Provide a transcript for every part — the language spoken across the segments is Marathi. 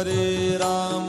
हरे राम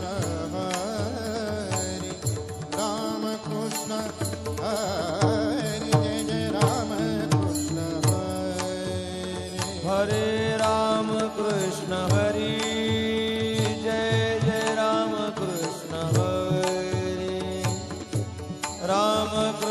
love.